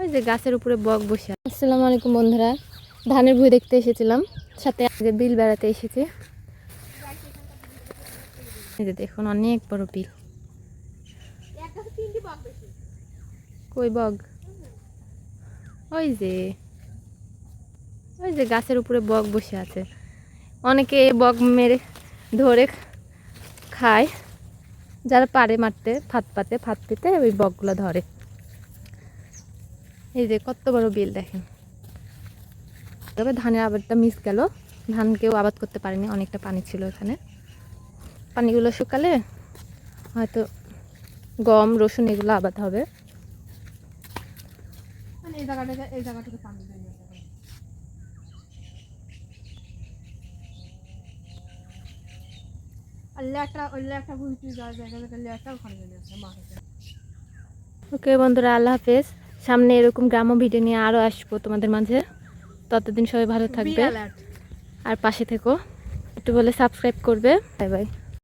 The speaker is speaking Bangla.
ওই যে গাছের উপরে বক বসে। আসসালামু আলাইকুম বন্ধুরা। ধানের ভুঁই দেখতে এসেছিলাম। সাথে আজকে বিল বেড়াতে এসেছি। যে দেখুন, অনেক বড় বিল। কই বগ ওই যে। ওই যে গাছের উপরে বক বসে আছে। অনেকে বক মেরে ধরে খায়। যারা পারে মারতে ফাত পাতে ফাত পেতে ওই বকগুলো ধরে। এই যে কত বড় বিল দেখেন। তবে ধানের আবাদটা মিস গেল। ধান কেউ আবাদ করতে পারেনি অনেকটা পানি ছিল এখানে। পানিগুলো শুকালে হয়তো গম রসুন এগুলো আবাদ হবে। মানে এই জায়গাটা এই জায়গাটাতে পানি ওকে বন্ধুরা আল্লাহ হাফেজ। সামনে এরকম গ্রাম্য ভিডিও নিয়ে আরও আসব তোমাদের মাঝে। ততদিন সবাই ভালো থাকবে। আর আর পাশে থেকো। একটু বলে সাবস্ক্রাইব করবে। Bye bye